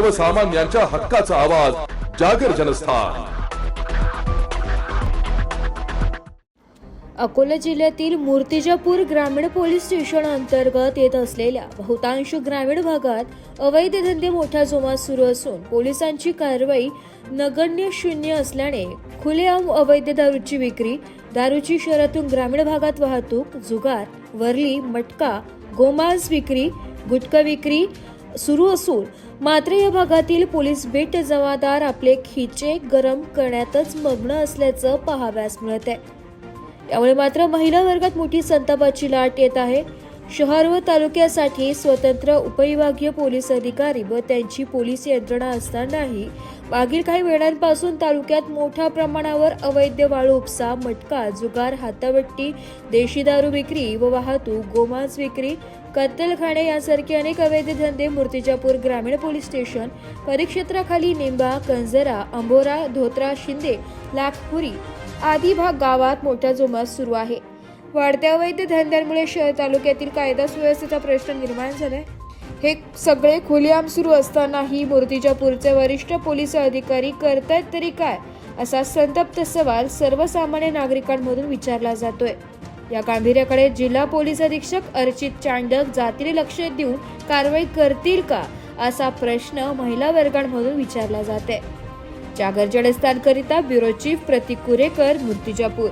सर्वसामान्यांच्या हक्काचा आवाज जागर जनस्थान. अकोला जिल्ह्यातील मूर्तिजापूर ग्रामीण पोलीस स्टेशन अंतर्गत येत असलेल्या बहुतांश ग्रामीण भागात अवैध धंदे मोठ्या जोमात सुरू असून पोलिसांची कारवाई नगण्य शून्य असल्याने खुलेआम अवैध दारूची विक्री दारूची शहरातून ग्रामीण भागात वाहतूक जुगार वरली मटका गोमांस विक्री गुटखा विक्री सुरू असून मात्र या भागातील पोलीस बेट जमादार आपले खिचे गरम करण्यातच मग्न असल्याचं पाहाव्यास मिळत आहे त्यामुळे मात्र महिला वर्गात मोठी संतापाची लाट येत आहे. शहर व तालुक्यासाठी स्वतंत्र उपविभागीय पोलीस अधिकारी व त्यांची पोलीस यंत्रणा असतानाही मागील काही वेळांपासून तालुक्यात मोठ्या प्रमाणावर अवैध वाळू उपसा मटका जुगार हातावट्टी देशी दारू विक्री व वाहतूक गोमांस विक्री कत्तलखाने यासारखे अनेक अवैध धंदे मूर्तिजापूर ग्रामीण पोलीस स्टेशन परिक्षेत्राखाली निंबा कंजरा अंबोरा धोत्रा शिंदे लाखपुरी आदी भाग गावात मोठ्या जोमात सुरू आहे. वाढत्या अवैध धंद्यांमुळे शहर तालुक्यातील कायदा सुव्यवस्थेचा प्रश्न निर्माण झालाय. हे सगळे खुलेआम सुरू असतानाही मूर्तिजापूरचे वरिष्ठ पोलीस अधिकारी करतायत तरी काय असा संतप्त सवाल सर्वसामान्य नागरिकांमधून विचारला जातोय. या गांभीर्याकडे जिल्हा पोलीस अधीक्षक अर्चित चांडक जातीने लक्ष देऊन कारवाई करतील का असा प्रश्न महिला वर्गांमधून विचारला जाते आहे जागर जडस्थानकरिता ब्युरो चीफ प्रतीक कुरेकर मूर्तिजापूर